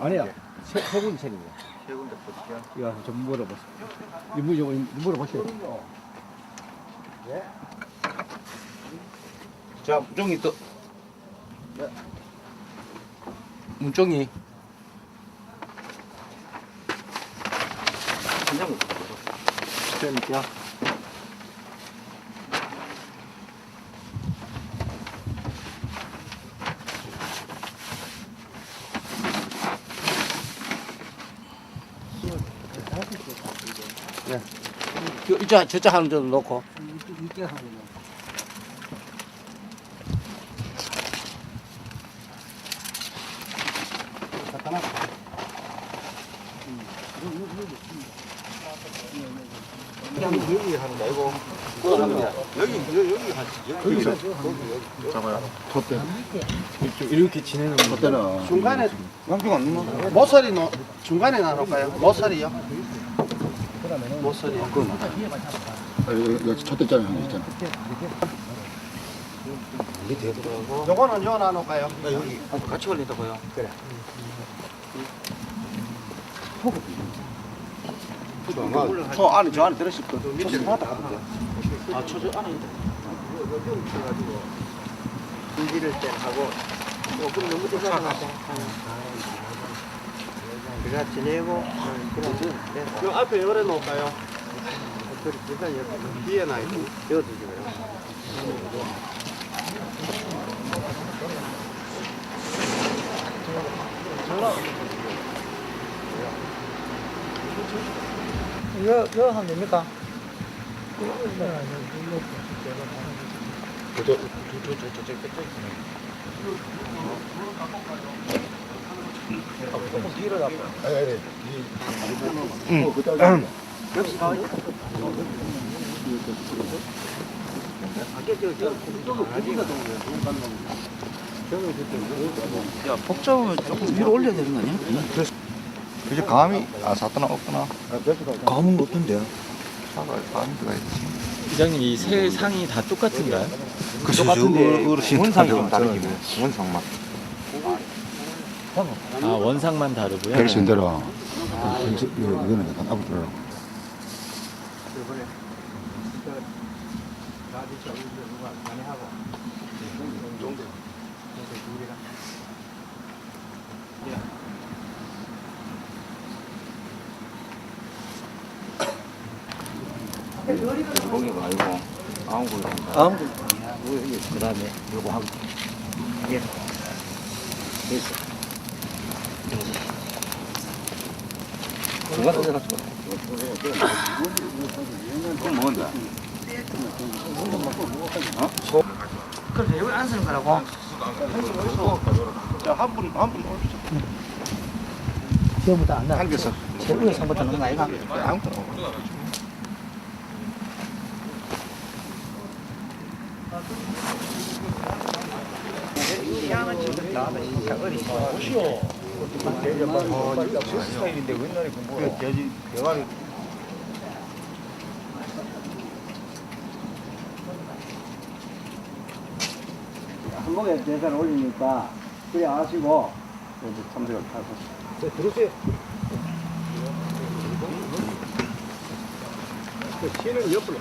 아니야. 세, 세 군데 책임이야. 세 군데 볼게요. 이거 좀 물어보세요. 이분 좀 물어보세요. 자, 문종이 또. 문종이. 한장 그러니까. 네. 이쪽 저쪽 하는 좀 놓고. 여기 하는 거 아니고. 여기, 여기, 여기. 여기. 잡아요. 톳대. 이렇게 지내는 거. 톳대는 중간에 양쪽 안 넣나? 모서리 놓 중간에 나눌까요? 모서리요? 모서리. 아, 여기, 여기 톳대짜리 하나 있잖아. 이게 되더라고. 요거는 요 나눌까요? 여기 같이 걸린다고요. 그래. 저 안에 저 안에 들으실 거. 밑에 하다 하던데. 아, 저저 안에 있다. 인지를 때 하고. 어, 그럼 너무 대단하다. 그가 지내고. 요 앞에 열어 놓을까요? 그래, 일단 여기 뒤에 나 있고 여두지고요. 이거 이거 하면 됩니까? 저, 저, 저, 저, 저, 저, 저. 조금 뒤로 잡아. 아니, 아니. 응. 어, 그때 응. 역시 가 밖에 저, 저, 저거 부지가 야, 복잡하면 조금 위로 올려야 되는 거 아니야? 그게 감이, 아, 샀더나 없더나. 감은 없던데. 사과 감이 들어가 있지. 이장님 이 세 상이 다 똑같은가요? 그 똑같은데 원상이 좀 다르긴 해. 원상만. 아 원상만 다르고요. 벨 신 대로. 여기서, 이거, 이거는 약간 아니고 아무 아니다. 아무 그 다음에 요거 하고. 예. 됐어. 중간 해가지고. 그럼 뭔다? 그래서 여기 안 쓰는 거라고? 자, 한 분, 한분 오십시오. 처음부터 안 나. 한 개서. 최고의 상부터 넣는 거 아이가? 아무 거나. 한국에 대사를 올리니까 그래 아시고 이제 참석을 하고 들으세요. 신을 옆으로.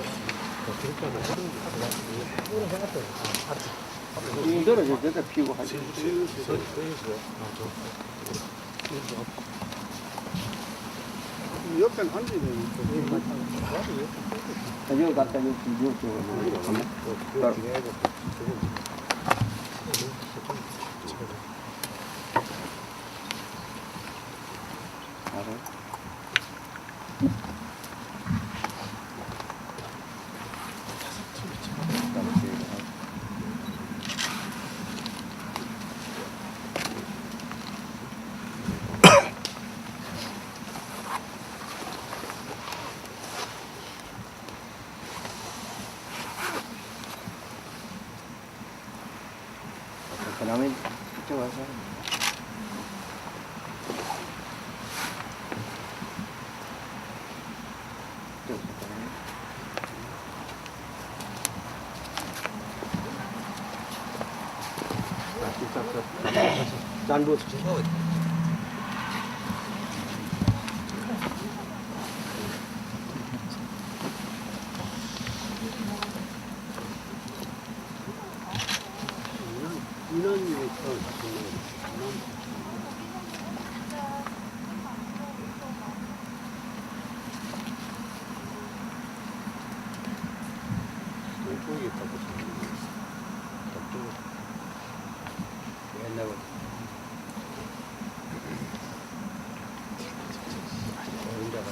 이대로 이제 피우고 하지. 옆에 앉아야 되니까. 여기 갔다 여기 여기 남의 이쪽 와서 짠 보시 죠. 웠어. 인원이 왼쪽에 있다고 생각해요. 저쪽 옛날 혼자가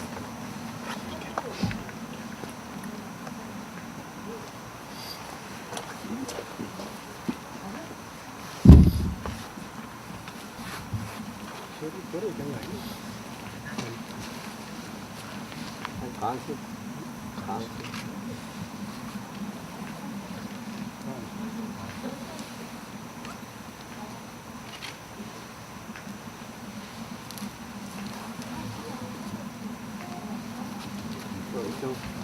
별로 된거 아니야? 강수 강수 좀